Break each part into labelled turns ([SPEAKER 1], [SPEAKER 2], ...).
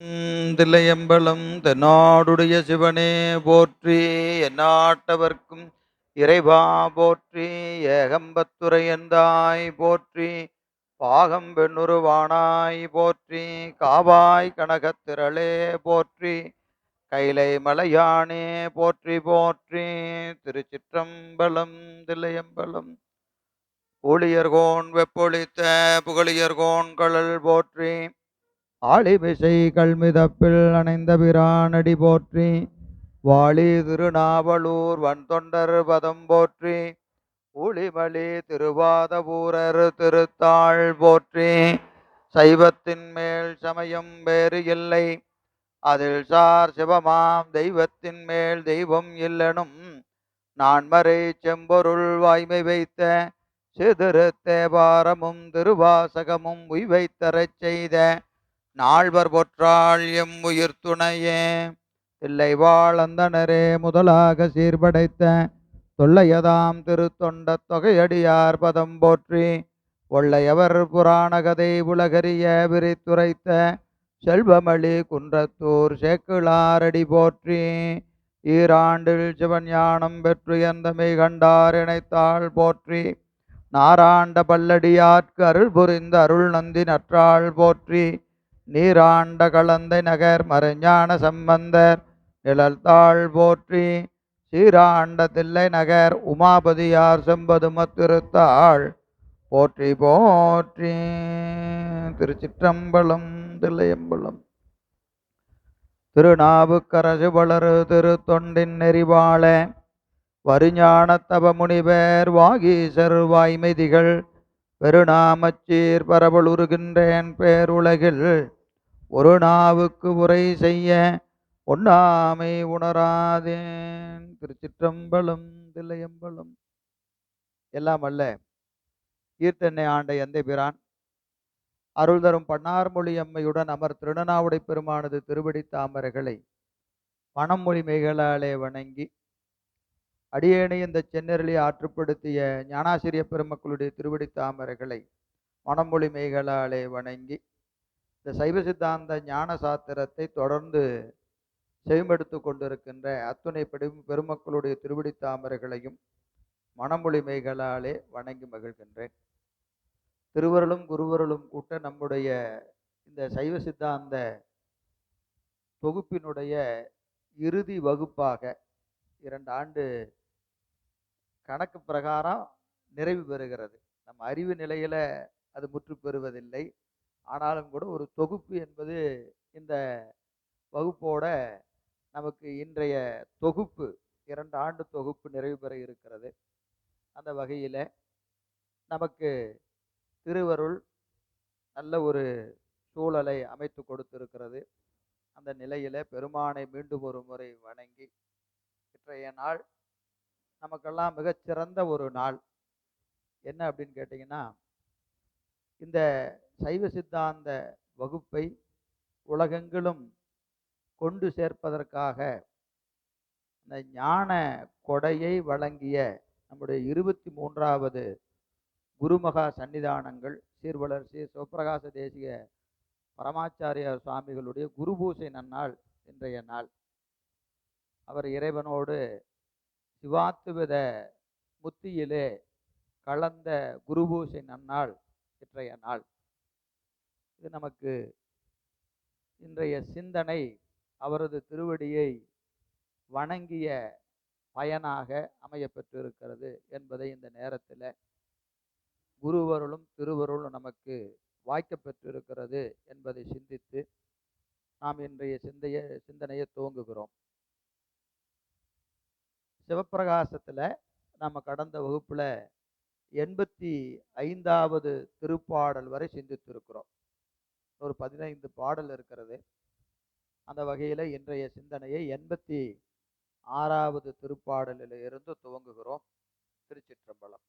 [SPEAKER 1] தில்லையம்பலம் தென்னாடுடைய சிவனே போற்றி எந்நாட்டவர்க்கும் இறைவா போற்றி ஏகம்பத்துரையந்தாய் போற்றி பாகம் பெண்ணுருவானாய் போற்றி காவாய் கனகத்திரளே போற்றி கைலை மலையானே போற்றி போற்றி திருச்சிற்றம்பலம் தில்லையம்பலம். ஊழியர்கோன் வெப்பொழித்த புகழியர்கோன் கழல் போற்றி ஆளிபிசை கல்மிதப்பில் அணைந்த பிரானடி போற்றி வாளி திருநாவலூர் வன்தொண்டர் பதம் போற்றி ஊழிமலி திருவாதபூரர் திருத்தாள் போற்றி சைவத்தின் மேல் சமயம் வேறு இல்லை அதில் சார் சிவமாம் தெய்வத்தின் மேல் தெய்வம் இல்லனும் நான்மறை செம்பொருள் வாய்மை வைத்த சிதிரு தேவாரமும் திருவாசகமும் உய்வைத்தரச் செய்த நால்வர் பொற்றாள் எம் உயிர் துணையே. தில்லை வாழந்தனரே முதலாக சீர்படைத்த தொல்லையதாம் திருத்தொண்ட தொகையடியார் பதம் போற்றி ஒள்ளையவர் புராணகதை உலகறிய விரித்துரைத்த செல்வமளி குன்றத்தூர் சேக்கிழாரடி போற்றி ஈராண்டில் சிவன் ஞானம் பெற்று எந்தமை கண்டார் இணைத்தாள் போற்றி நாராண்ட பல்லடியார்க்கு அருள் புரிந்த அருள் நந்தி நற்றாள் போற்றி நீராண்ட கலந்தை நகர் மறைஞான சம்பந்தர் நிழல்தாள் போற்றி சீராண்ட தில்லை நகர் உமாபதியார் செம்பதுமத்திருத்தாள் போற்றி போற்றி திருச்சிற்றம்பலம் தில்லையம்பலம். திருநாவுக்கரசு வளரு திருத்தொண்டின் நெறிவாள வருஞானத்தவ முனிவர் வாகீசர் வாய்மைதிகள் பெருநாமச்சீர் பரவலுருகின்றேன் பேருலகில். ஒரு நாவுக்கு உரை செய்ய ஒண்ணாமை உணராதேன். திருச்சிற்றம்பலம் தில்லையம்பலம் எல்லாம் அல்ல. ஈர்த்தென்னை ஆண்ட எந்தை பிரான்? அருள் தரும் பன்னார்மொழி அம்மையுடன் அமர் திருநனாவுடை பெருமானது திருவடி தாமரைகளை பணமொழி மேகலாலே வணங்கி அடியேனை இந்த சென்னரளி ஆற்றுப்படுத்திய ஞானாசிரிய பெருமக்களுடைய திருவடி தாமரைகளை மணமொழி மேகலாலே வணங்கி இந்த சைவ சித்தாந்த ஞான சாத்திரத்தை தொடர்ந்து செவிமெடுத்து கொண்டிருக்கின்ற அத்துணை படி பெருமக்களுடைய திருவடி தாமரைகளையும் மனமொழிமைகளாலே வணங்கி மகிழ்கின்றேன். திருவருளும் குருவருளும் கூட்ட நம்முடைய இந்த சைவ சித்தாந்த தொகுப்பினுடைய இறுதி வகுப்பாக இரண்டு ஆண்டு கணக்கு பிரகாரம் நிறைவு பெறுகிறது. நம்ம அறிவு நிலையில அது முற்று பெறுவதில்லை. ஆனாலும் கூட ஒரு தொகுப்பு என்பது இந்த வகுப்போட நமக்கு இன்றைய தொகுப்பு இரண்டு ஆண்டு தொகுப்பு நிறைவு பெற இருக்கிறது. அந்த வகையில் நமக்கு திருவருள் நல்ல ஒரு சூழலை அமைத்து கொடுத்திருக்கிறது. அந்த நிலையில் பெருமானை மீண்டும் ஒரு முறை வணங்கி இன்றைய நாள் நமக்கெல்லாம் மிகச்சிறந்த ஒரு நாள். என்ன அப்படின்னு கேட்டிங்கன்னா இந்த சைவ சித்தாந்த வகுப்பை உலகெங்கிலும் கொண்டு சேர்ப்பதற்காக இந்த ஞான கொடையை வழங்கிய நம்முடைய இருபத்தி மூன்றாவது குருமகா சன்னிதானங்கள் சீர்வளர் ஸ்ரீ சிவபிரகாச தேசிய பரமாச்சாரியார் சுவாமிகளுடைய குருபூசை நன்னாள் இன்றைய நாள். அவர் இறைவனோடு சிவாத்துவித முத்தியிலே கலந்த குருபூசை நன்னாள் இன்றைய நாள். இது நமக்கு இன்றைய சிந்தனை அவரது திருவடியை வணங்கிய பயனாக அமையப்பெற்றிருக்கிறது என்பதை இந்த நேரத்தில் குருவருளும் திருவருளும் நமக்கு வாய்க்கப்பெற்றிருக்கிறது என்பதை சிந்தித்து நாம் இன்றைய சிந்தைய சிந்தனையை துவங்குகிறோம். சிவப்பிரகாசத்தில் நம்ம கடந்த வகுப்பில் எண்பத்தி ஐந்தாவது திருப்பாடல் வரை சிந்தித்திருக்கிறோம். ஒரு பதினைந்து பாடல் இருக்கிறது. அந்த வகையில் இன்றைய சிந்தனையை எண்பத்தி ஆறாவது திருப்பாடலில் இருந்து துவங்குகிறோம். திருச்சிற்றம்பலம்.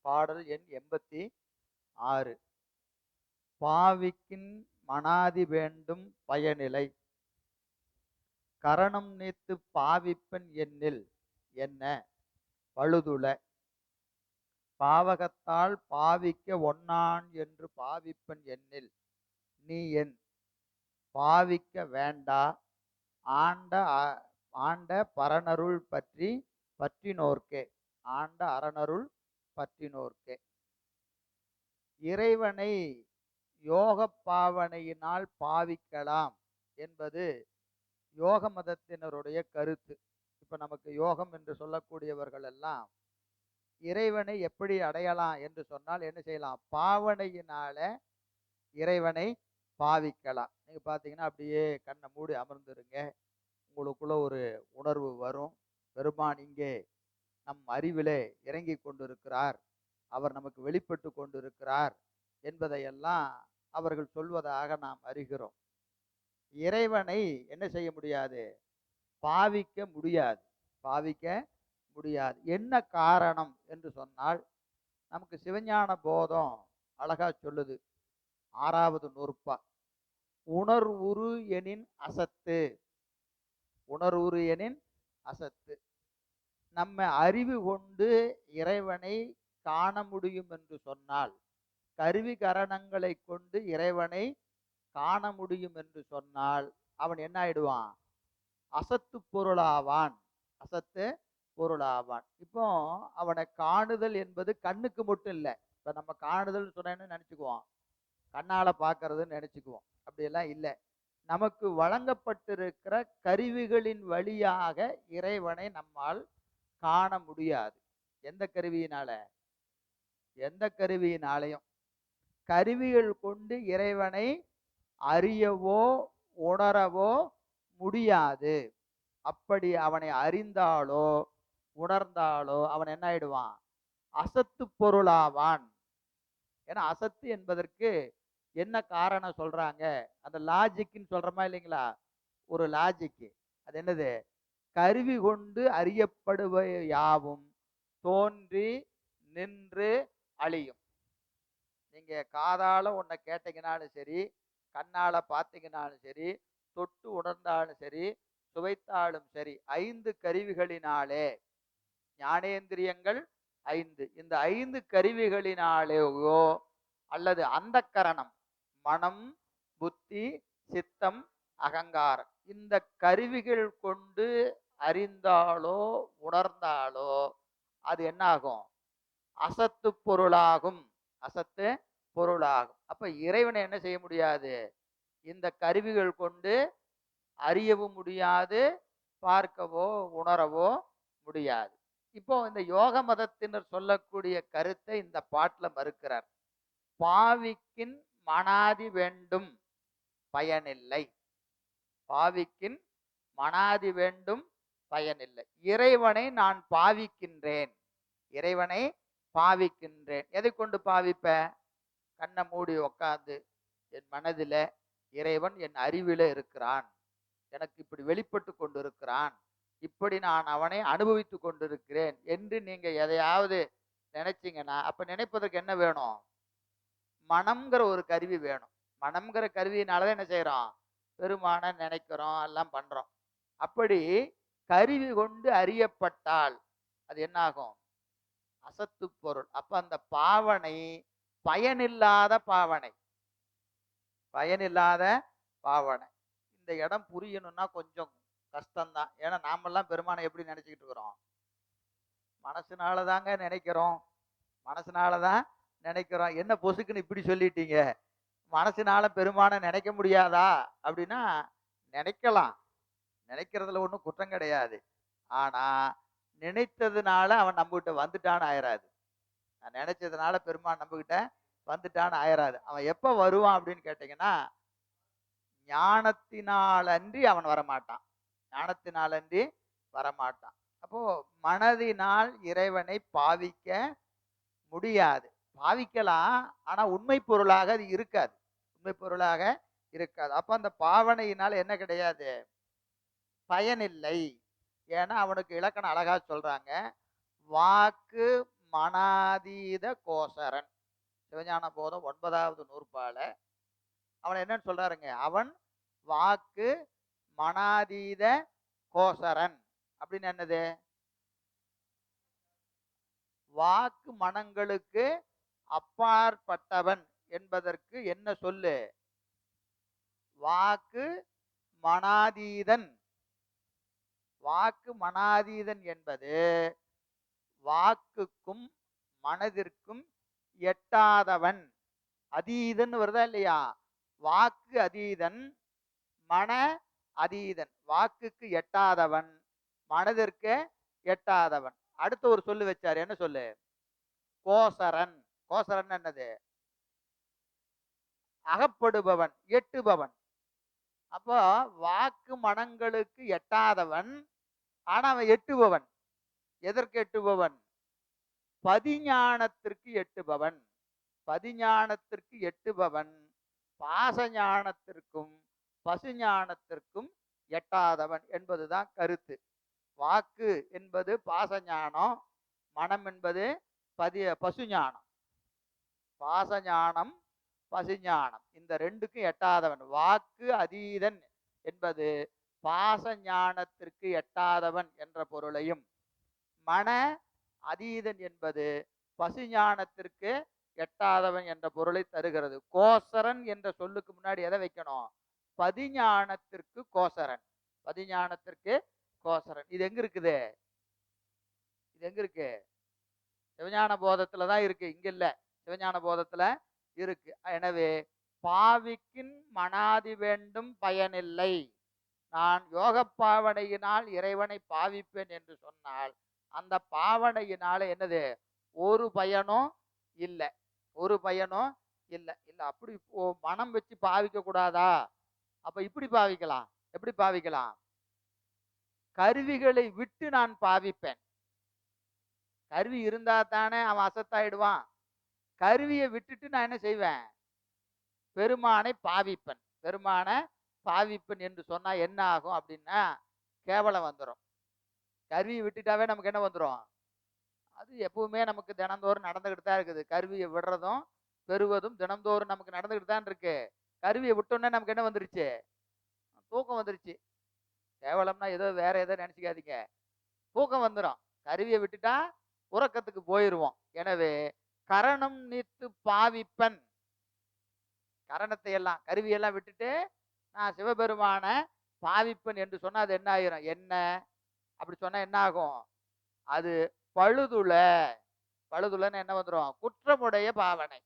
[SPEAKER 1] பாடல் எண் எண்பத்தி ஆறு. பாவிக்கின் மனாதி வேண்டும் பயனிலை. கரணம் நீத்து பாவிப்பன் எண்ணில் என்ன? பழுதுல பாவகத்தால் பாவிக்க ஒன்னான் என்று பாவிப்பன் எண்ணில் நீ என் பாவிக்க வேண்டா. ஆண்ட அ- ஆண்ட பரனருள் பற்றி பற்றினோர்க்கே. ஆண்ட அரணருள் பற்றினோர்க்கே. இறைவனை யோக பாவனையினால் பாவிக்கலாம் என்பது யோக மதத்தினருடைய கருத்து. இப்போ நமக்கு யோகம் என்று சொல்லக்கூடியவர்கள் எல்லாம் இறைவனை எப்படி அடையலாம் என்று சொன்னால் என்ன செய்யலாம்? பாவனையினால இறைவனை பாவிக்கலாம். நீங்க பாத்தீங்கன்னா அப்படியே கண்ணை மூடி அமர்ந்துருங்க. உங்களுக்குள்ள ஒரு உணர்வு வரும். பெருமான் இங்கே நம் அறிவிலே இறங்கி கொண்டிருக்கிறார். அவர் நமக்கு வெளிப்பட்டு கொண்டிருக்கிறார் என்பதையெல்லாம் அவர்கள் சொல்வதாக நாம் அறிகிறோம். இறைவனை என்ன செய்ய முடியாது? பாவிக்க முடியாது. பாவிக்க முடியாது. என்ன காரணம் என்று சொன்னால் நமக்கு சிவஞான போதம் அழகா சொல்லுது. ஆறாவது நூற்பா. உணர்வுரு எனின் அசத்து. உணர்வுரு எனின் அசத்து. நம்ம அறிவு கொண்டு இறைவனை காண முடியும் என்று சொன்னால் கருவி கரணங்களை கொண்டு இறைவனை காண முடியும் என்று சொன்னால் அவன் என்ன ஆயிடுவான்? அசத்து பொருளாவான். அசத்து பொருளாவான். இப்போ அவனை காணுதல் என்பது கண்ணுக்கு மட்டும் இல்லை. இப்போ நம்ம காணுதல் சொன்னேன்னு நினச்சிக்குவோம்? கண்ணால் பார்க்கறதுன்னு நினச்சிக்குவோம். அப்படியெல்லாம் இல்லை. நமக்கு வழங்கப்பட்டிருக்கிற கருவிகளின் வழியாக இறைவனை நம்மால் காண முடியாது. எந்த கருவியினால? எந்த கருவியினாலையும். கருவிகள் கொண்டு இறைவனை அறியவோ உணரவோ முடியாது. அப்படி அவனை அறிந்தாலோ உணர்ந்தாலோ அவன் என்ன ஆயிடுவான்? அசத்து பொருளாவான். ஏன்னா அசத்து என்பதற்கு என்ன காரணம் சொல்றாங்க? அந்த லாஜிக்னு சொல்றோமா இல்லைங்களா? ஒரு லாஜிக்கு அது என்னது? கருவி கொண்டு அறியப்படுவ யாவும் தோன்றி நின்று அழியும். நீங்க காதால ஒன்றை கேட்டீங்கனாலும் சரி கண்ணால பார்த்தீங்கனாலும் சரி தொட்டு உணர்ந்தாலும் சரி சுவைத்தாலும் சரி ஐந்து கருவிகளினாலே ஞானேந்திரியங்கள் ஐந்து. இந்த ஐந்து கருவிகளினாலேயோ அல்லது அந்த கரணம் மனம் புத்தி சித்தம் அகங்காரம் இந்த கருவிகள் கொண்டு அறிந்தாலோ உணர்ந்தாலோ அது என்னாகும்? அசத்து பொருளாகும். அசத்து பொருளாகும். அப்ப இறைவனை என்ன செய்ய முடியாது? இந்த கருவிகள் கொண்டு அறியவும் முடியாது பார்க்கவோ உணரவோ முடியாது. இப்போ இந்த யோக மதத்தினர் சொல்லக்கூடிய கருத்தை இந்த பாட்டில் மறுக்கிறார். பாவிக்கின் மனாதி வேண்டும் பயனில்லை. பாவிக்கின் மனாதி வேண்டும் பயனில்லை. இறைவனை நான் பாவிக்கின்றேன். இறைவனை பாவிக்கின்றேன். எதை கொண்டு பாவிப்ப? கண்ணை மூடி உக்காந்து என் மனதில் இறைவன் என் அறிவில இருக்கிறான். எனக்கு இப்படி வெளிப்பட்டு கொண்டு இருக்கிறான் இப்படி நான் அவனை அனுபவித்து கொண்டிருக்கிறேன் என்று நீங்க எதையாவது நினைச்சீங்கன்னா அப்ப நினைப்பதற்கு என்ன வேணும்? மனம்ங்கிற ஒரு கருவி வேணும். மனம்ங்கிற கருவினாலதான் என்ன செய்யறோம் பெருமான நினைக்கிறோம் எல்லாம் பண்றோம். அப்படி கருவி கொண்டு அறியப்பட்டால் அது என்னாகும்? அசத்து பொருள். அப்ப அந்த பாவனை பயனில்லாத பாவனை. பயனில்லாத பாவனை. இந்த இடம் புரியணும்னா கொஞ்சம் கஷ்டம்தான். ஏன்னா நாமெல்லாம் பெருமானை எப்படி நினைச்சுக்கிட்டு இருக்கிறோம்? மனசுனால தாங்க நினைக்கிறோம். மனசுனால தான் நினைக்கிறோம். என்ன பொசுக்குன்னு இப்படி சொல்லிட்டீங்க? மனசுனால பெருமானை நினைக்க முடியாதா? அப்படின்னா நினைக்கலாம். நினைக்கிறதுல ஒன்றும் குற்றம் கிடையாது. ஆனால் நினைத்ததுனால அவன் நம்மகிட்ட வந்துட்டான்னு ஆயிராது. நான் நினைச்சதுனால பெருமான் நம்மகிட்ட வந்துட்டான்னு ஆயிராது. அவன் எப்போ வருவான் அப்படின்னு கேட்டிங்கன்னா ஞானத்தினாலன்றி அவன் வரமாட்டான். ஞானத்தினாலன்றி வரமாட்டான். அப்போ மனதினால் இறைவனை பாவிக்க முடியாது. பாவிக்கலாம் ஆனா உண்மை பொருளாக அது இருக்காது. உண்மை பொருளாக இருக்காது. அப்ப அந்த பாவனையினால் என்ன கிடையாது? பயனில்லை. ஏன்னா அவனுக்கு இலக்கணம் அழகா சொல்றாங்க. வாக்கு மனாதீத கோசரன். சிவஞான போதம் ஒன்பதாவது நூற்பால. அவன் என்னன்னு சொல்றாருங்க? அவன் வாக்கு மனாதீத கோசரன். அப்படின்னு என்னது? வாக்கு மனங்களுக்கு அப்பாற்பட்டவன் என்பதற்கு என்ன சொல்லு? வாக்கு மனாதீதன். வாக்கு மனாதீதன் என்பது வாக்குக்கும் மனதிற்கும் எட்டாதவன். அதீதன் வருதா இல்லையா? வாக்கு அதீதன் மன அதீதன். வாக்குக்கு எட்டாதவன் மனதிற்கு எட்டாதவன். அடுத்த ஒரு சொல்லு வச்சாரு. என்ன சொல்லு? கோசரன். கோசரன் என்னது? அகப்படுபவன் எட்டுபவன். அப்போ வாக்கு மனங்களுக்கு எட்டாதவன் ஆனா அவன் எட்டுபவன். எதற்கு எட்டுபவன்? பதிஞானத்திற்கு எட்டுபவன். பதிஞானத்திற்கு எட்டுபவன். பாசஞானத்திற்கும் பசுஞானத்திற்கும் எட்டாதவன் என்பதுதான் கருத்து. வாக்கு என்பது பாசஞானம் மனம் என்பது பதி பசுஞானம். பாசஞானம் பசுஞானம் இந்த ரெண்டுக்கும் எட்டாதவன். வாக்கு அதீதன் என்பது பாச ஞானத்திற்கு எட்டாதவன் என்ற பொருளையும் மன அதீதன் என்பது பசு ஞானத்திற்கு எட்டாதவன் என்ற பொருளை தருகிறது. கோசரன் என்ற சொல்லுக்கு முன்னாடி எதை வைக்கணும்? பதிஞானத்திற்கு கோசரன். பதிஞானத்திற்கு கோசரன். இது எங்க இருக்குது? இது எங்க இருக்கு? சிவஞான போதத்துல தான் இருக்கு. இங்க இல்ல. சிவஞான போதத்துல இருக்கு. எனவே பாவிக்கின் மனாதி வேண்டும் பயனில்லை. நான் யோக பாவனையினால் இறைவனை பாவிப்பேன் என்று சொன்னால் அந்த பாவனையினால என்னது? ஒரு பயனும் இல்லை. ஒரு பயனும் இல்லை. இல்லை அப்படி மனம் வச்சு பாவிக்க கூடாதா? அப்ப இப்படி பாவிக்கலாம் எப்படி பாவிக்கலாம்? கருவிகளை விட்டு நான் பாவிப்பேன். கருவி இருந்தா தானே அவன் அசத்தாயிடுவான். கருவியை விட்டுட்டு நான் என்ன செய்வேன்? பெருமானை பாவிப்பன். பெருமானை பாவிப்பன் என்று சொன்னா என்ன ஆகும் அப்படின்னா கேவலம் வந்துடும் கருவியை விட்டுட்டாவே நமக்கு என்ன வந்துடும் அது எப்பவுமே நமக்கு தினந்தோறும் நடந்துக்கிட்டு தான் இருக்குது. கருவியை விடுறதும் பெறுவதும் தினந்தோறும் நமக்கு நடந்துக்கிட்டு தான் இருக்கு. கருவியை விட்டோன்னே நமக்கு என்ன வந்துருச்சு? தூக்கம் வந்துருச்சு. கேவலம்னா ஏதோ வேற ஏதோ நினச்சிக்காதீங்க. தூக்கம் வந்துடும் கருவியை விட்டுட்டா உறக்கத்துக்கு போயிடுவோம் எனவே கரணம் நீத்து பாவிப்பன். கரணத்தை எல்லாம் கருவியெல்லாம் விட்டுட்டு நான் சிவபெருமான பாவிப்பன் என்று சொன்னா அது என்ன ஆயிரும்? என்ன? அப்படி சொன்னா என்ன ஆகும்? அது பழுதுல பழுதுலன்னு என்ன வந்துடும் குற்றமுடைய பாவனை.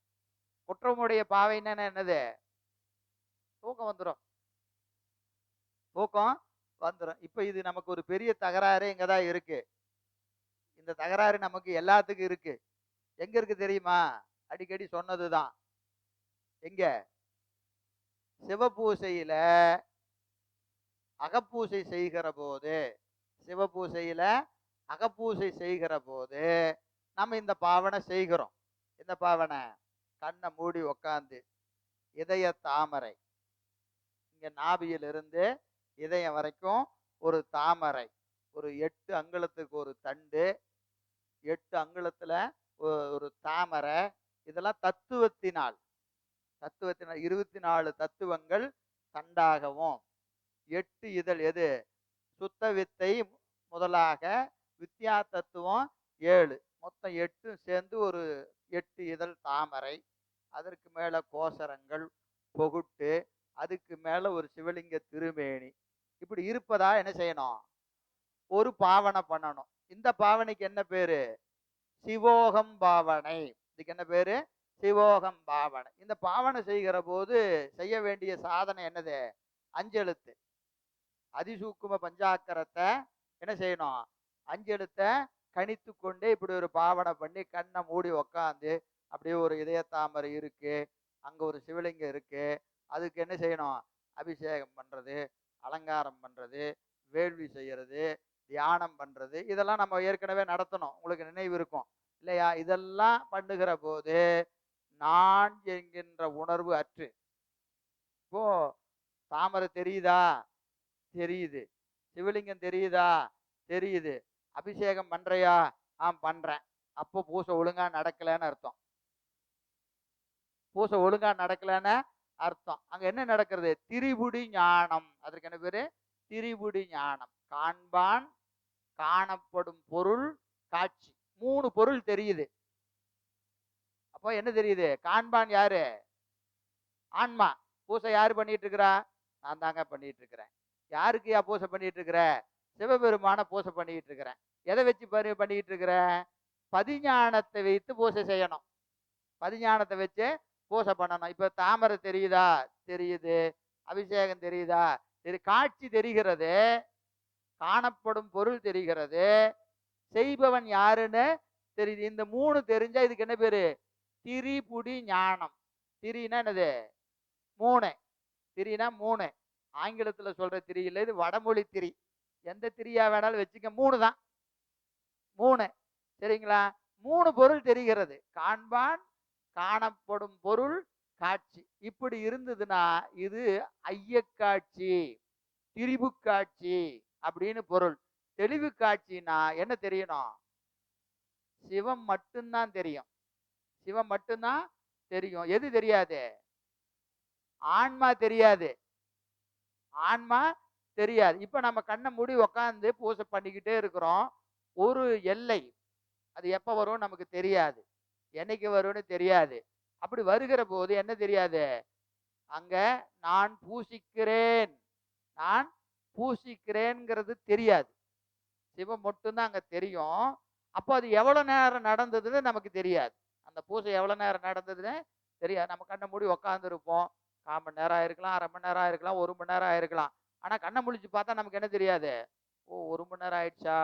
[SPEAKER 1] குற்றமுடைய பாவைன்னு என்னது? தூக்கம் வந்துடும் தூக்கம் வந்துடும் இப்போ இது நமக்கு ஒரு பெரிய தகராறு இங்கே தான் இருக்கு. இந்த தகராறு நமக்கு எல்லாத்துக்கும் இருக்கு. எங்க இருக்கு தெரியுமா? அடிக்கடி சொன்னதுதான் எங்க? சிவபூசையில அகப்பூசை செய்கிற போது சிவபூசையில அகப்பூசை செய்கிற போது நம்ம இந்த பாவனை செய்கிறோம். இந்த பாவனை? கண்ணை மூடி உக்காந்து இதய தாமரை. இங்க நாபியிலிருந்து இதயம் வரைக்கும் ஒரு தாமரை ஒரு எட்டு அங்குலத்துக்கு ஒரு தண்டு எட்டு அங்குலத்துல ஒரு தாமரை இதெல்லாம் தத்துவத்தினால் தத்துவத்தினால் இருபத்தி நாலு தத்துவங்கள் தண்டாகவும். எட்டு இதழ் எது? சுத்த வித்தை முதலாக வித்யா தத்துவம் ஏழு. மொத்தம் எட்டும் சேர்ந்து ஒரு எட்டு இதழ் தாமரை. அதற்கு மேல கோசரங்கள் பொகுட்டு அதுக்கு மேல ஒரு சிவலிங்க திருமேனி. இப்படி இருப்பதா என்ன செய்யணும்? ஒரு பாவனை பண்ணணும். இந்த பாவனைக்கு என்ன பேரு? சிவோகம் பாவனை. இதுக்கு என்ன பேரு? சிவோகம் பாவனை. இந்த பாவனை செய்கிற போது செய்ய வேண்டிய சாதனை என்னது? அஞ்செழுத்து. அதிசூக்கும பஞ்சாக்கரத்தை என்ன செய்யணும்? அஞ்செழுத்தை கணித்து கொண்டே இப்படி ஒரு பாவனை பண்ணி கண்ணை மூடி உக்காந்து அப்படியே ஒரு இதயத்தாமரை இருக்கு. அங்க ஒரு சிவலிங்கம் இருக்கு. அதுக்கு என்ன செய்யணும்? அபிஷேகம் பண்றது அலங்காரம் பண்றது வேள்வி செய்யறது தியானம் பண்றது இதெல்லாம் நம்ம ஏற்கனவே நடத்தணும். உங்களுக்கு நினைவு இருக்கும். இல்லையா? இதெல்லாம் பண்ணுகிற போது நான் என்கின்ற உணர்வு அற்று. இப்போ தாமரை தெரியுதா? தெரியுது. சிவலிங்கம் தெரியுதா? தெரியுது. அபிஷேகம் பண்றியா? ஆ பண்றேன். அப்போ பூசை ஒழுங்கா நடக்கலைன்னு அர்த்தம். பூசை ஒழுங்கா நடக்கலைன்னு அர்த்தம். அங்க என்ன நடக்கிறது? திரிபுடி ஞானம். அதற்கு என்ன பேரு? திரிபுடி ஞானம். காண்பான் காணப்படும் பொருள் காட்சி. மூணு பொருள் தெரியுது. அப்போ என்ன தெரியுது? காண்பான் யாரு? ஆன்மா. பூசை யாரு பண்ணிட்டு இருக்கிறா நான் தாங்க பண்ணிட்டு இருக்கிறேன் யாருக்கு பூசை பண்ணிட்டு இருக்கிற சிவபெருமான பூசை பண்ணிட்டு இருக்கிறேன் எதை வச்சு பண்ணிட்டு இருக்கிற பதிஞானத்தை வைத்து பூசை செய்யணும். பதிஞானத்தை வச்சு பூசை பண்ணணும். இப்போ தாமரை தெரியுதா? தெரியுது. அபிஷேகம் தெரியுதா? இது காட்சி தெரிகிறது. காணப்படும் பொருள் தெரிகிறது. செய்பவன் யாருன்னு தெரியுது. இந்த மூணு தெரிஞ்சா இதுக்கு என்ன பேரு? திரிபுடி ஞானம். திரினா என்னது? மூணு. திரினா மூணு. ஆங்கிலத்துல சொல்ற திரி இல்லை இது வடமொழி திரி. எந்த திரியா வேணாலும் வச்சுக்க மூணு தான். மூணு. சரிங்களா? மூணு பொருள் தெரிகிறது. காண்பான் காணப்படும் பொருள் காட்சி. இப்படி இருந்ததுன்னா இது ஐயக்காட்சி திரிபு காட்சி அப்படின்னு பொருள். தெளிவு காட்சினா என்ன தெரியணும்? சிவம் மட்டும்தான் தெரியும். சிவம் மட்டும்தான் தெரியும். எது தெரியாது? ஆன்மா தெரியாது. ஆன்மா தெரியாது. இப்ப நம்ம கண்ணை மூடி உக்காந்து பூசை பண்ணிக்கிட்டே இருக்கிறோம். ஒரு எல்லை. அது எப்ப வரும்? நமக்கு தெரியாது. என்னைக்கு வரும்னு தெரியாது. அப்படி வருகிற போது என்ன தெரியாது? அங்க நான் பூசிக்கிறேன். நான் பூசிக்கிறேங்கிறது தெரியாது. சிவம் மட்டும்தான் அங்க தெரியும். அப்போ அது எவ்வளவு நேரம் நடந்ததுன்னு நமக்கு தெரியாது. அந்த பூசை எவ்வளவு நேரம் நடந்ததுன்னு தெரியாது. நம்ம கண்ணை மூடி உக்காந்துருப்போம். கால் மணி நேரம் ஆயிருக்கலாம் அரை மணி நேரம் ஆயிருக்கலாம் ஒரு மணி நேரம் ஆயிருக்கலாம். ஆனா கண்ணை முழிச்சு பார்த்தா நமக்கு என்ன தெரியாது? ஓ ஒரு மணி நேரம் ஆயிடுச்சா?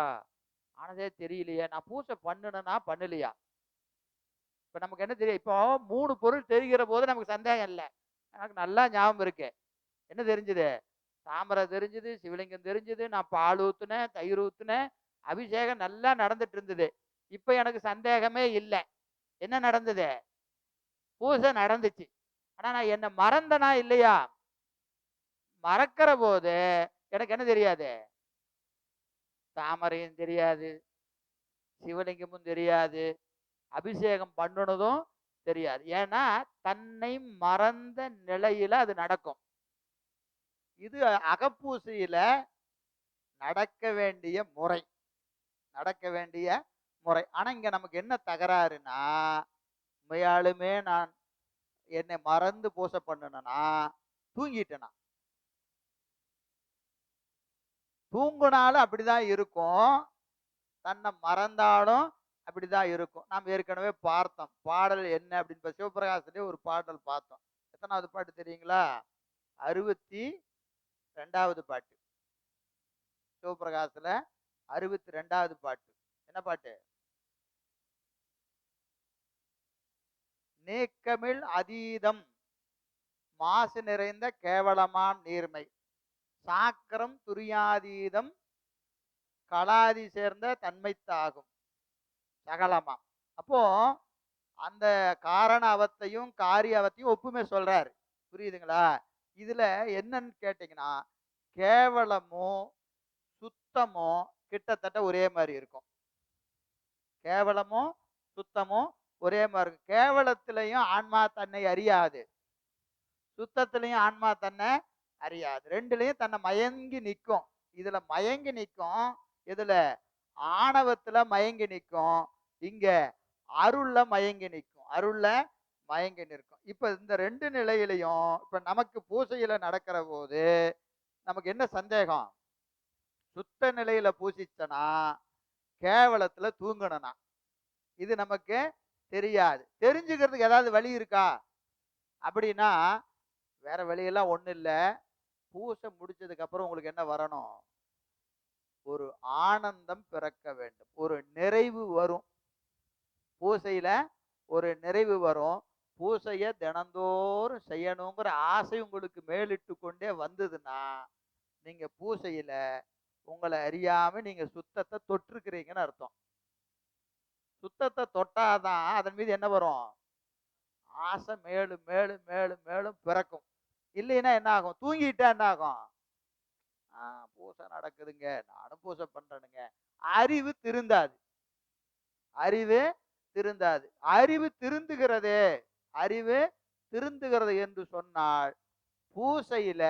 [SPEAKER 1] ஆனதே தெரியலையே. நான் பூசை பண்ணுனேன்னா பண்ணலையா? இப்போ நமக்கு என்ன தெரியும்? இப்போ மூணு பொருள் தெரிகிற போது நமக்கு சந்தேகம் இல்லை. எனக்கு நல்லா ஞாபகம் இருக்கு. என்ன தெரிஞ்சுது? தாமரை தெரிஞ்சது சிவலிங்கம் தெரிஞ்சது நான் பால் ஊற்றுனேன் தயிர் ஊத்துனேன் அபிஷேகம் நல்லா நடந்துட்டு இருந்தது. இப்போ எனக்கு சந்தேகமே இல்லை. என்ன நடந்தது? பூசை நடந்துச்சு. ஆனா நான் என்ன மறந்தனா இல்லையா? மறக்கிற போது எனக்கு என்ன தெரியாது? தாமரையும் தெரியாது சிவலிங்கமும் தெரியாது அபிஷேகம் பண்ணுனதும் தெரியாது. ஏன்னா தன்னை மறந்த நிலையில அது நடக்கும். இது அகப்பூசியில நடக்க வேண்டிய முறை. நடக்க வேண்டிய முறை. ஆனா இங்க நமக்கு என்ன தகராறுனா உண்மையாலுமே நான் என்னை மறந்து பூசை பண்ணுனேனா தூங்கிட்டேனா? தூங்குனாலும் அப்படிதான் இருக்கும். தன்னை மறந்தாலும் அப்படிதான் இருக்கும். நாம் ஏற்கனவே பார்த்தோம். பாடல் என்ன அப்படின்னு இப்ப சிவபிரகாசத்திலே ஒரு பாடல் பார்த்தோம். எத்தனாவது பாட்டு தெரியுங்களா? அறுபத்தி ரெண்டாவது பாட்டு. சிவபிரகாசத்துல அறுபத்தி ரெண்டாவது பாட்டு. என்ன பாட்டு? நீக்கமிழ் அதீதம் மாசு நிறைந்த கேவலமாம் நீர்மை சாக்கரம் துரியாதீதம் கலாதி சேர்ந்த தன்மைத்தாகும் சகலமாம் அப்போ அந்த காரண அவத்தையும் காரிய அவத்தையும் ஒப்புமே சொல்றாரு. புரியுதுங்களா? இதுல என்னன்னு கேட்டீங்கன்னா கேவலமும் சுத்தமும் கிட்டத்தட்ட ஒரே மாதிரி இருக்கும். கேவலமும் சுத்தமும் ஒரே மாதிரி இருக்கும். கேவலத்திலையும் ஆன்மா தன்னை அறியாது. சுத்தத்திலையும் ஆன்மா தன்னை அறியாது. ரெண்டுலையும் தன்னை மயங்கி நிற்கும். இதுல மயங்கி நிற்கும் இதுல ஆணவத்துல மயங்கி நிற்கும் இங்க அருள்ல மயங்கி நிற்கும். அருள்ல மயங்கி நிற்கும். இப்ப இந்த ரெண்டு நிலையிலையும் இப்ப நமக்கு பூசையில நடக்கிற போது நமக்கு என்ன சந்தேகம்? சுத்த நிலையில பூசிச்சனா கேவலத்துல தூங்கணும்னா இது நமக்கு தெரியாது. தெரிஞ்சுக்கிறதுக்கு ஏதாவது வழி இருக்கா? அப்படின்னா வேற வழியெல்லாம் ஒண்ணும் இல்லை. பூசை முடிச்சதுக்கு அப்புறம் உங்களுக்கு என்ன வரணும்? ஒரு ஆனந்தம் பிறக்க வேண்டும். ஒரு நிறைவு வரும். பூசையில ஒரு நிறைவு வரும். பூசையை தினந்தோறும் செய்யணுங்கிற ஆசை உங்களுக்கு மேலிட்டு கொண்டே வந்ததுன்னா நீங்க பூசையில உங்களை அறியாம நீங்க சுத்தத்தை தொற்றுக்கிறீங்கன்னு அர்த்தம். சுத்தத்தை தொட்டாதான் அதன் மீது என்ன வரும்? ஆசை மேலும் மேலும் மேலும் மேலும் பிறக்கும். இல்லைன்னா என்ன ஆகும்? தூங்கிட்டா என்ன ஆகும்? ஆ பூசை நடக்குதுங்க. நானும் பூசை பண்றேனுங்க. அறிவு திருந்தாது. அறிவு திருந்தாது. அறிவு திருந்துகிறது அறிவு திருந்துகிறது என்று சொன்னால் பூசையில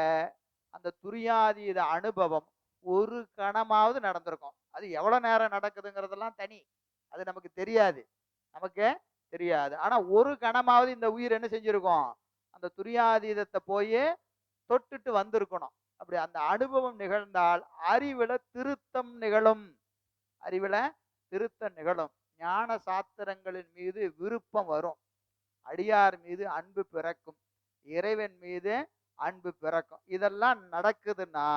[SPEAKER 1] அந்த துரியாதீத அனுபவம் ஒரு கணமாவது நடந்திருக்கும். அது எவ்வளவு நேரம் நடக்குதுங்கிறதெல்லாம் தனி. அது நமக்கு தெரியாது. நமக்கு தெரியாது. ஆனா ஒரு கணமாவது இந்த உயிர் என்ன செஞ்சிருக்கும்? அந்த துரியாதீதத்தை போய் தொட்டுட்டு வந்திருக்கணும். அப்படி அந்த அனுபவம் நிகழ்ந்தால் அறிவுல திருத்தம் நிகழும். அறிவுல திருத்தம் நிகழும். ஞான சாத்திரங்களின் மீது விருப்பம் வரும். அடியார் மீது அன்பு பிறக்கும். இறைவன் மீது அன்பு பிறக்கும். இதெல்லாம் நடக்குதுன்னா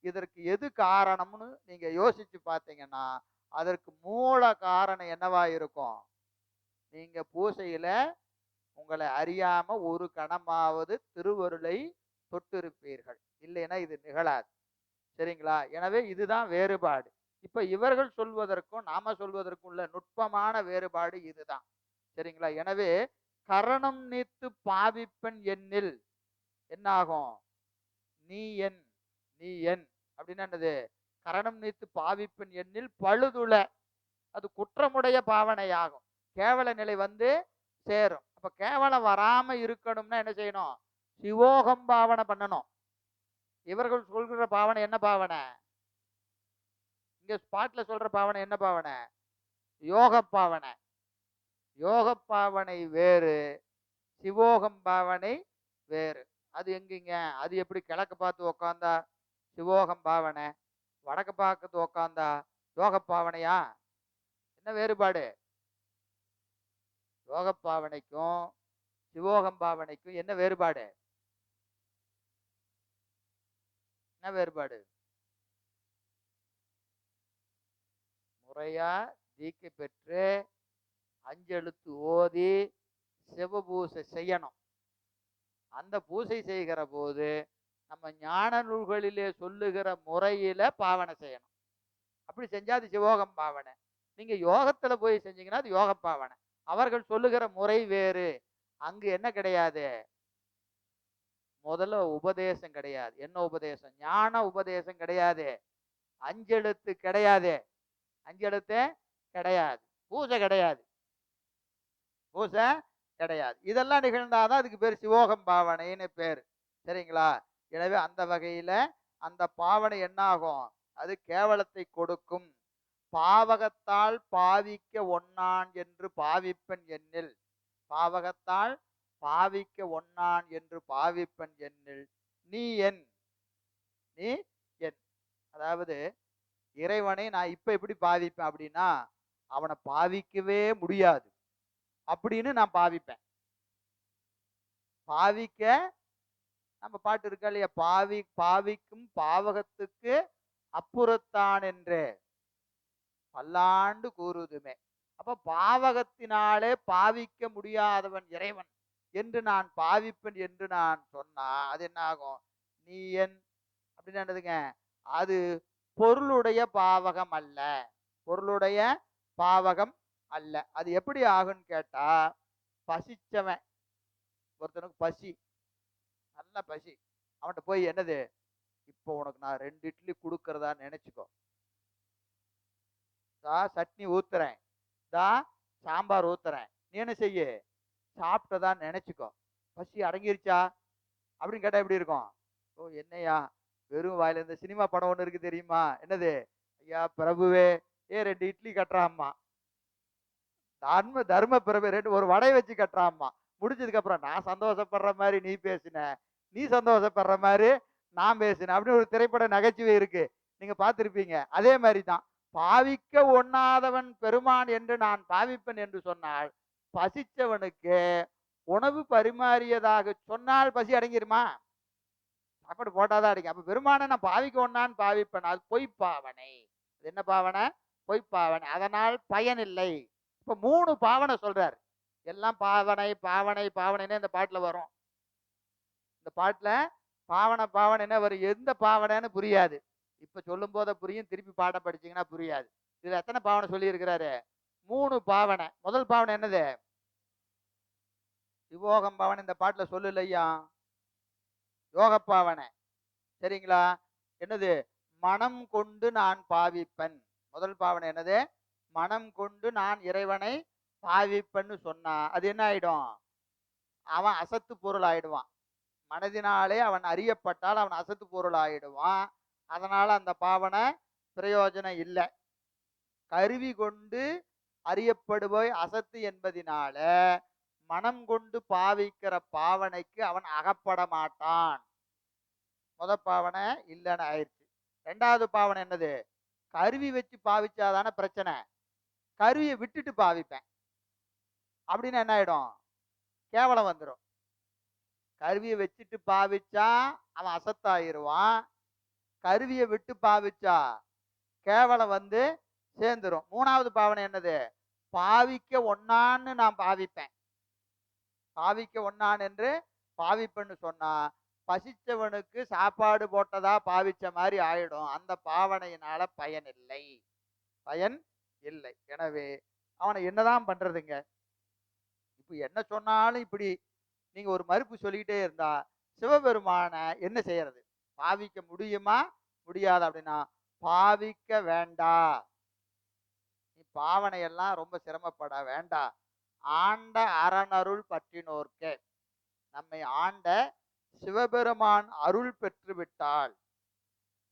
[SPEAKER 1] இதற்கு எது காரணம்னு நீங்க யோசிச்சு பார்த்தீங்கன்னா அதற்கு மூல காரணம் என்னவா இருக்கும்? நீங்க பூசையில உங்களை அறியாம ஒரு கணமாவது திருவருளை தொட்டிருப்பீர்கள். இல்லைன்னா இது நிகழாது. சரிங்களா? எனவே இதுதான் வேறுபாடு. இப்ப இவர்கள் சொல்வதற்கும் நாம சொல்வதற்கும் உள்ள நுட்பமான வேறுபாடு இதுதான். சரிங்களா? எனவே கரணம் நீத்து பாவிப்பன் எண்ணில் என்னாகும்? நீ என் நீ என். அப்படின்னு என்னது? கரணம் நீத்து பாவிப்பன் எண்ணில் பழுதுல அது குற்றமுடைய பாவனையாகும். கேவல நிலை வந்து சேரும். அப்ப கேவலம் வராம இருக்கணும்னா என்ன செய்யணும்? சிவோகம் பாவனை பண்ணணும். இவர்கள் சொல்கிற பாவனை என்ன பாவனை? இங்க ஸ்பாட்ல சொல்ற பாவனை என்ன பாவனை? யோக பாவனை. யோக பாவனை வேறு சிவோகம் பாவனை வேறு. அது எங்கீங்க? அது எப்படி கிழக்கு பார்த்து உக்காந்தா? சிவோகம் பாவனை. வடக்கு பார்த்து உக்காந்தா? யோக பாவனையா? என்ன வேறுபாடு? யோக பாவனைக்கும் சிவோகம் பாவனைக்கும் என்ன வேறுபாடு? என்ன வேறுபாடு? முறையா தீக்கை பெற்று அஞ்செழுத்து ஓதி சிவபூசை செய்யணும். அந்த பூசை செய்கிற போது நம்ம ஞான நூல்களிலே சொல்லுகிற முறையில பாவனை செய்யணும். அப்படி செஞ்சா அது சிவோகம் பாவனை. நீங்க யோகத்துல போய் செஞ்சீங்கன்னா அது யோக பாவனை. அவர்கள் சொல்லுகிற முறை வேறு. அங்கு என்ன கிடையாது? முதல்ல உபதேசம் கிடையாது. என்ன உபதேசம்? ஞான உபதேசம் கிடையாது. அஞ்செழுத்து கிடையாது. அஞ்செழுத்து கிடையாது. பூஜை கிடையாது. பூசை கிடையாது. இதெல்லாம் நிகழ்ந்தாதான் அதுக்கு பேர் சிவோகம் பாவனைன்னு பேர். சரிங்களா? எனவே அந்த வகையில அந்த பாவனை என்ன ஆகும் அது கேவலத்தை கொடுக்கும். பாவகத்தால் பாவிக்க ஒன்னான் என்று பாவிப்பன் எண்ணில் பாவகத்தால் பாவிக்க ஒன்னான் என்று பாவிப்பன் எண்ணில் நீ என். நீ என். அதாவது இறைவனை நான் இப்போ எப்படி பாவிப்பேன் அப்படின்னா அவனை பாவிக்கவே முடியாது. அப்படின்னு நான் பாவிப்பேன். பாவிக்க நம்ம பாட்டு இருக்கா இல்லையா? பாவி பாவிக்கும் பாவகத்துக்கு அப்புறத்தான் என்று. பல்லாண்டு கூறுதுமே. அப்ப பாவகத்தினாலே பாவிக்க முடியாதவன் இறைவன் என்று நான் பாவிப்பேன் என்று நான் சொன்னா அது என்ன ஆகும்? நீ என் அப்படின்னு என்னதுங்க? அது பொருளுடைய பாவகம் அல்ல. பொருளுடைய பாவகம் அல்ல. அது எப்படி ஆகும்னு கேட்டா பசிச்சவன். ஒருத்தனுக்கு பசி. நல்ல பசி. அவன்கிட்ட போய் என்னது? இப்போ உனக்கு நான் ரெண்டு இட்லி கொடுக்கறதா நினைச்சுக்கோ. தா சட்னி ஊத்துறேன். தா சாம்பார் ஊத்துறேன். நீ என்ன செய்ய? சாப்பிட்டதா நினைச்சுக்கோ. பசி அடங்கிருச்சா? அப்படின்னு கேட்டா எப்படி இருக்கும்? ஓ என்னையா? வெறும் வாயில இந்த சினிமா படம் ஒன்று இருக்கு தெரியுமா? என்னது? ஐயா பிரபுவே ஏ ரெண்டு இட்லி கட்டுறாம்மா. தர்ம தர்ம பிரபு ரெண்டு ஒரு வடை வச்சு கட்டுறாம்மா. முடிஞ்சதுக்கு அப்புறம் நான் சந்தோஷப்படுற மாதிரி நீ பேசின நீ சந்தோஷப்படுற மாதிரி நான் பேசினேன் அப்படின்னு ஒரு திரைப்பட நகைச்சுவை இருக்கு. நீங்க பார்த்துருப்பீங்க. அதே மாதிரி தான் பாவிக்க ஒண்ணாதவன் பெருமான் என்று நான் பாவிப்பன் என்று சொன்னால் பசிச்சவனுக்கு உணவு பரிமாறியதாக சொன்னால் பசி அடங்கிருமா? சாப்பாடு போட்டாதான் அடங்கி அப்ப பெருமானை நான் பாவிக்க ஒண்ணான்னு பாவிப்பேன். அது பொய் பாவனை. அது என்ன பாவனை? பொய் பாவனை. அதனால் பயனில்லை இப்ப மூணு பாவனை சொல்றாரு. எல்லாம் பாவனை பாவனை பாவனைன்னு இந்த பாட்டுல வரும். இந்த பாட்டுல பாவனை பாவனைன்னா வரும் எந்த பாவனைன்னு புரியாது. இப்ப சொல்லும் போத புரியும். திருப்பி பாடம் படிச்சீங்கன்னா புரியாது. இதுல எத்தனை பாவனை சொல்லி இருக்கிறாரு மூணு பாவனை. முதல் பாவனை என்னது? சிவோகம் பாவனை. இந்த பாட்டுல சொல்லு இல்லையா? பாவனை சரிங்களா? என்னது? மனம் கொண்டு நான் பாவிப்பன். முதல் பாவனை என்னது? மனம் கொண்டு நான் இறைவனை பாவிப்பன்னு சொன்னா அது என்ன ஆயிடும்? அவன் அசத்து பொருள் ஆயிடுவான். மனதினாலே அவன் அறியப்பட்டால் அவன் அசத்து பொருள் ஆயிடுவான். அதனால அந்த பாவனை பிரயோஜனம் இல்லை. கருவி கொண்டு அறியப்படுபவை அசத்து என்பதினால மனம் கொண்டு பாவிக்கிற பாவனைக்கு அவன் அகப்பட மாட்டான். முத பாவனை இல்லைன்னு ஆயிடுச்சு. ரெண்டாவது பாவனை என்னது? கருவி வச்சு பாவிச்சாதானே பிரச்சனை. கருவியை விட்டுட்டு பாவிப்பேன். அப்படின்னு என்ன ஆயிடும்? கேவலம் வந்துடும் கருவியை வச்சுட்டு பாவிச்சா அவன் அசத்தாயிருவான். கருவியை விட்டு பாவிச்சா கேவலம் வந்து சேர்ந்துரும். மூணாவது பாவனை என்னது? பாவிக்க ஒன்னான்னு நான் பாவிப்பேன். பாவிக்க ஒன்னான் என்று பாவிப்பன்னு சொன்னா பசிச்சவனுக்கு சாப்பாடு போட்டதா பாவிச்ச மாதிரி ஆயிடும். அந்த பாவனையினால பயன் இல்லை. பயன் இல்லை. எனவே அவனை என்னதான் பண்றதுங்க? இப்ப என்ன சொன்னாலும் இப்படி நீங்க ஒரு மறுப்பு சொல்லிக்கிட்டே இருந்தா சிவபெருமான என்ன செய்யறது? பாவிக்க முடியுமா? முடியாது அப்படின்னா பாவிக்க வேண்டா. நீ பாவனையெல்லாம் ரொம்ப சிரமப்பட வேண்டாம் ஆண்ட அரணருள் பற்றினோர்க்க. நம்மை ஆண்ட சிவபெருமான் அருள் பெற்றுவிட்டாள்.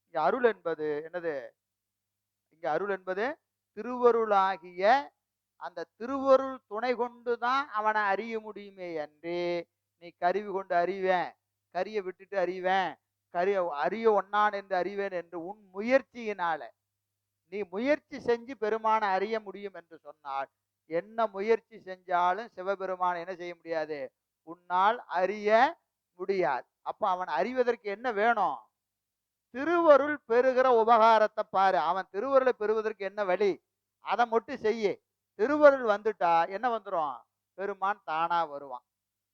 [SPEAKER 1] இங்க அருள் என்பது என்னது? இங்க அருள் என்பது திருவருளாகிய அந்த திருவருள் துணை கொண்டு தான் அவனை அறிய முடியுமே என்று நீ கருவி கொண்டு அறிவேன் கரியை விட்டுட்டு அறிவேன் கரிய அறிய ஒன்னான் என்று அறிவேன் என்று உன் முயற்சியினால. நீ முயற்சி செஞ்சு பெருமானை அறிய முடியும் என்று சொன்னால் என்ன முயற்சி செஞ்சாலும் சிவபெருமான் என்ன செய்ய முடியாது? உன்னால் அறிய முடியாது. அப்ப அவன் அறிவதற்கு என்ன வேணும்? திருவருள் பெறுகிற உபகாரத்தை பாரு. அவன் திருவருளை பெறுவதற்கு என்ன வழி? அதை மட்டும் செய்யு. திருவருள் வந்துட்டா என்ன வந்துடும் பெருமான் தானா வருவான்.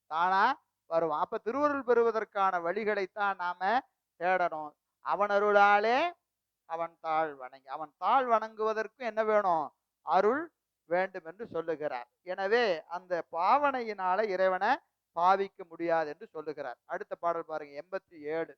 [SPEAKER 1] தானா வருவான். அப்ப திருவருள் பெறுவதற்கான வழிகளைத்தான் நாம தேடணும். அவன் அருளாலே அவன் தாழ் வணங்கி அவன் தாழ் வணங்குவதற்கும் என்ன வேணும்? அருள் வேண்டும் என்று சொல்லுகிறார். எனவே அந்த பாவனையினால இறைவனை பாவிக்க முடியாது என்று சொல்லுகிறார். அடுத்த பாடல் பாருங்க எண்பத்தி ஏழு.